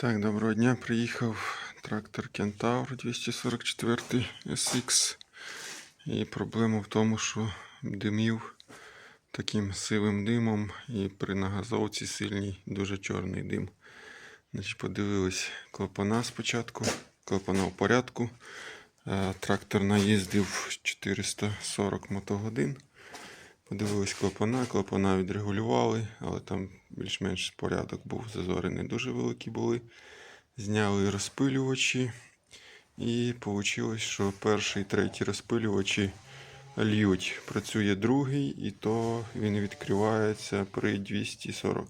Так, доброго дня. Приїхав трактор Кентавр 244 SX. І проблема в тому, що димів таким сивим димом і при нагазовці сильний, дуже чорний дим. Значить, подивились клапана спочатку. Клапана в порядку. Е, Трактор наїздив 440 мотогодин. Подивились клапана, клапана відрегулювали, але там більш-менш порядок був, зазори не дуже великі були. Зняли розпилювачі. І вийшло, що перший і третій розпилювачі льють. Працює другий, і то він відкривається при 240.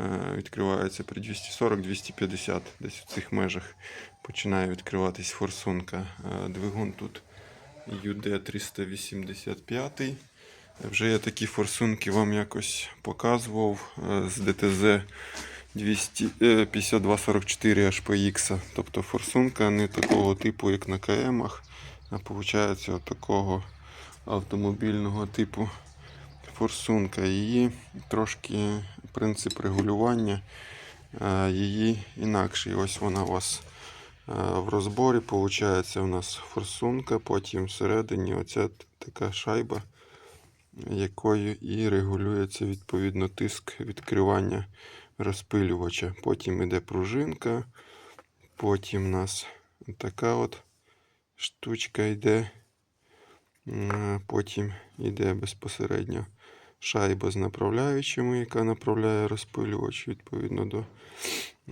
Е, Відкривається при 240-250, десь в цих межах починає відкриватись форсунка. Е, Двигун тут UD 385. Вже я такі форсунки вам якось показував е, з ДТЗ 200, е, 5244 HPX. Тобто форсунка не такого типу, як на КМах, а виходить такого автомобільного типу форсунка. Її трошки принцип регулювання е, її інакший. Ось вона у вас в розборі. Виходить у нас форсунка, потім всередині оця така шайба якою і регулюється відповідно тиск відкривання розпилювача. Потім іде пружинка, потім у нас така от штучка йде, потім йде безпосередньо шайба з направляючими, яка направляє розпилювач відповідно до,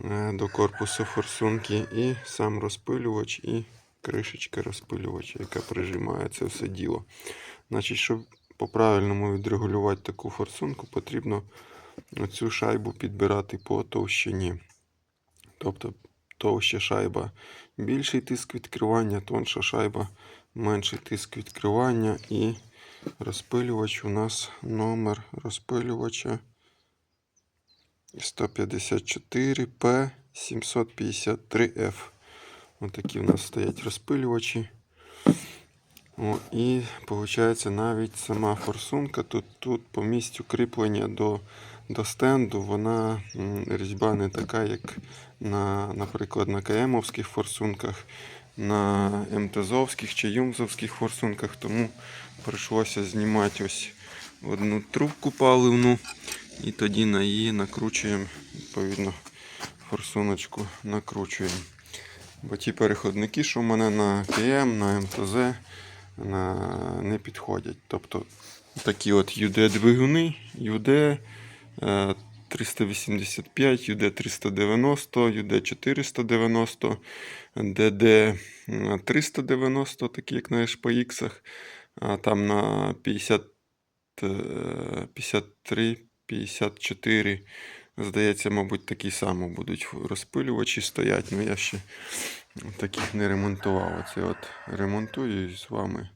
е, до корпусу форсунки, і сам розпилювач, і кришечка розпилювача, яка прижимає це все діло. Значить, щоб по-правильному відрегулювати таку форсунку, потрібно цю шайбу підбирати по товщині. Тобто товща шайба більший тиск відкривання, тонша шайба менший тиск відкривання. І розпилювач у нас номер розпилювача 154P 753F. Ось такі в нас стоять розпилювачі. О, і виходить навіть сама форсунка. Тут, тут по місцю кріплення до, до стенду вона різьба не така, як на, наприклад, на КМовських форсунках, на МТЗовських чи Юмзовських форсунках. Тому прийшлося знімати ось одну трубку паливну і тоді на її накручуємо, відповідно, форсуночку накручуємо. Бо ті переходники, що в мене на КМ, на МТЗ, не підходять. Тобто такі от UD-двигуни, UD е, 385, UD 390, UD 490, DD 390, такі як на HPX, там на 50, е, 53, 54. Здається, мабуть, такі самі будуть розпилювачі стоять, але я ще таких не ремонтував. Оце от ремонтую і з вами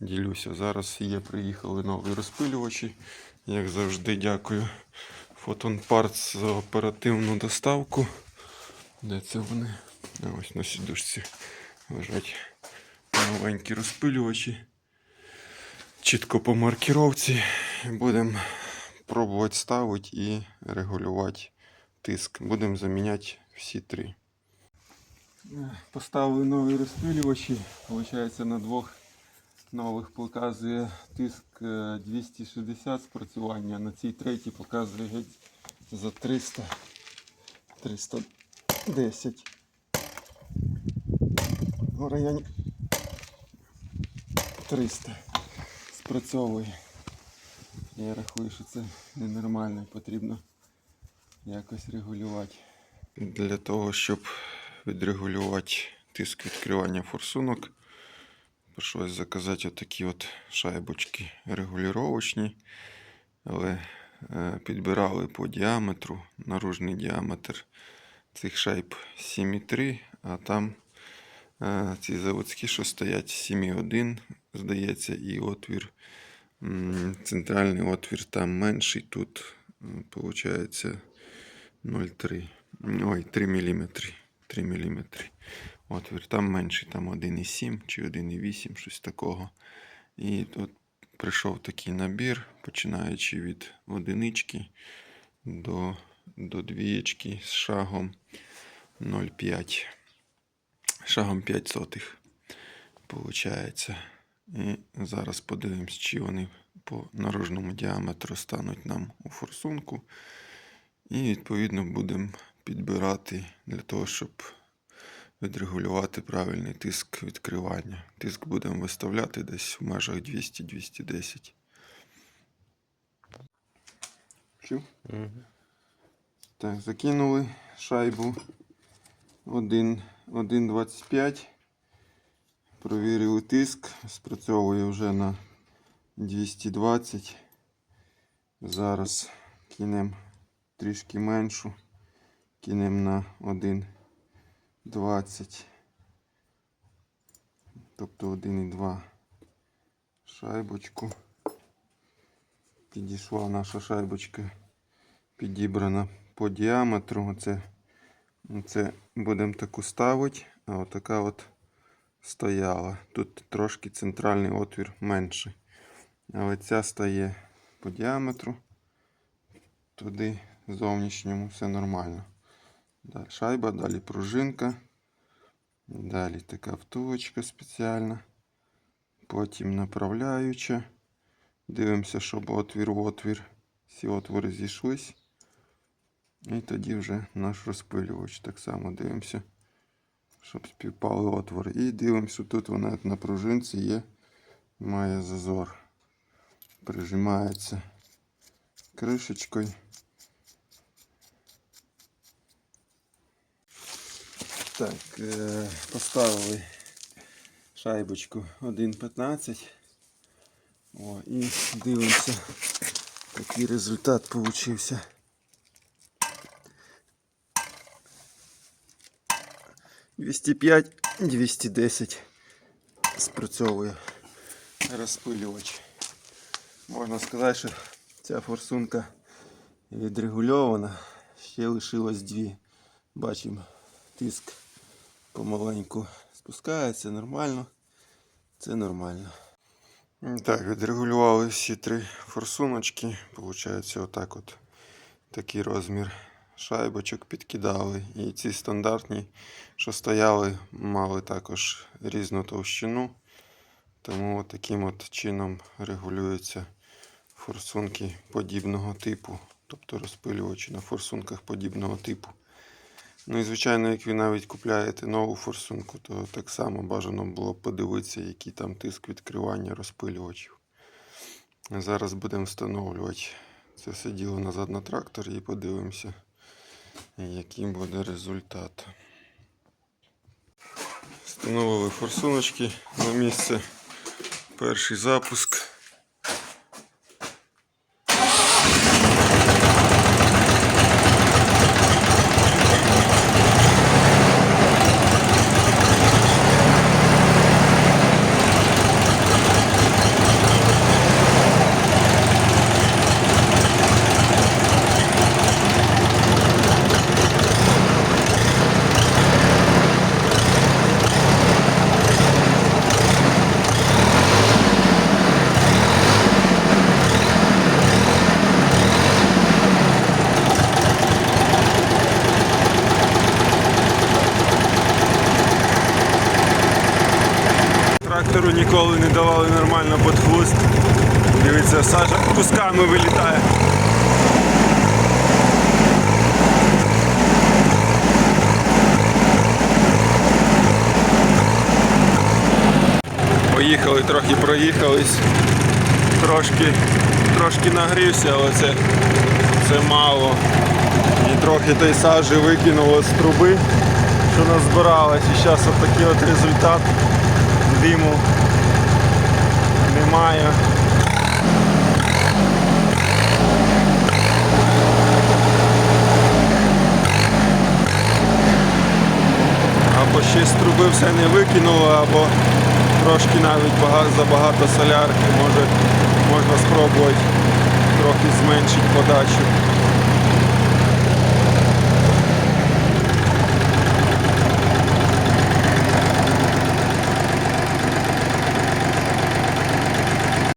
ділюся. Зараз є, приїхали нові розпилювачі. Як завжди, дякую Photon Parts за оперативну доставку. Де це вони? Ось на сідушці лежать новенькі розпилювачі. Чітко по маркіровці. Будемо пробувати ставити і регулювати тиск. Будемо заміняти всі три. Поставили нові розпилювачі. Получається на двох нових показує тиск е, 260 спрацювання, на цій третій показує геть за 300 310. В районі 300 спрацьовує. Я рахую, що це ненормально потрібно якось регулювати. Для того, щоб відрегулювати тиск відкривання форсунок, прийшлось заказати отакі от шайбочки регулювачні, але е, підбирали по діаметру, наружний діаметр цих шайб 7,3, а там е, ці заводські, що стоять 7,1, здається, і отвір. Центральний отвір там менший, тут виходить 0,3. Ой, 3 мм. 3 мм. Отвір там менший, там 1,7 чи 1,8, щось такого. І тут прийшов такий набір, починаючи від одинички до, до двієчки з шагом. 0,5. Шагом 5 сотих. Получається. І зараз подивимось, чи вони по наружному діаметру стануть нам у форсунку. І відповідно будемо підбирати для того, щоб відрегулювати правильний тиск відкривання. Тиск будемо виставляти десь в межах 200-210. Чув? Так, закинули шайбу 1,25. Провірили тиск. Спрацьовує вже на 220. Зараз кинемо трішки меншу. Кинемо на 1,20. Тобто 1,2 шайбочку. Підійшла наша шайбочка підібрана по діаметру. Оце, оце будемо таку ставити, а отака от стояла. Тут трошки центральний отвір менший. Але ця стає по діаметру. Туди зовнішньому все нормально. Далі шайба, далі пружинка. Далі така втулочка спеціальна. Потім направляюча. Дивимося, щоб отвір в отвір. Всі отвори зійшлись. І тоді вже наш розпилювач. Так само дивимося, щоб співпали отвори. І дивимося, тут вона на пружинці є, має зазор. Прижимається кришечкою. Так, е, поставили шайбочку 1.15. О, і дивимося, який результат получився. Двісті п'ять, 210 спрацьовує розпилювач. Можна сказати, що ця форсунка відрегульована. Ще лишилось дві. Бачимо, тиск помаленьку спускається нормально. Це нормально. Так, відрегулювали всі три форсуночки. Получається, отак от такий розмір шайбочок підкидали. І ці стандартні, що стояли, мали також різну товщину. Тому таким от чином регулюються форсунки подібного типу, тобто розпилювачі на форсунках подібного типу. Ну і звичайно, як ви навіть купляєте нову форсунку, то так само бажано було подивитися, який там тиск відкривання розпилювачів. Зараз будемо встановлювати це все діло назад на трактор і подивимося, який буде результат. Встановили форсуночки на місце. Перший запуск. Ніколи не давали нормально під хвост. Дивіться, сажа кусками вилітає. Поїхали, трохи проїхались. Трошки, трошки нагрівся, але це, це мало. І трохи той сажі викинуло з труби, що назбиралось. І зараз от такий от результат диму немає. Або ще з труби все не викинуло, або трошки навіть багато, забагато солярки. Може, можна спробувати трохи зменшити подачу.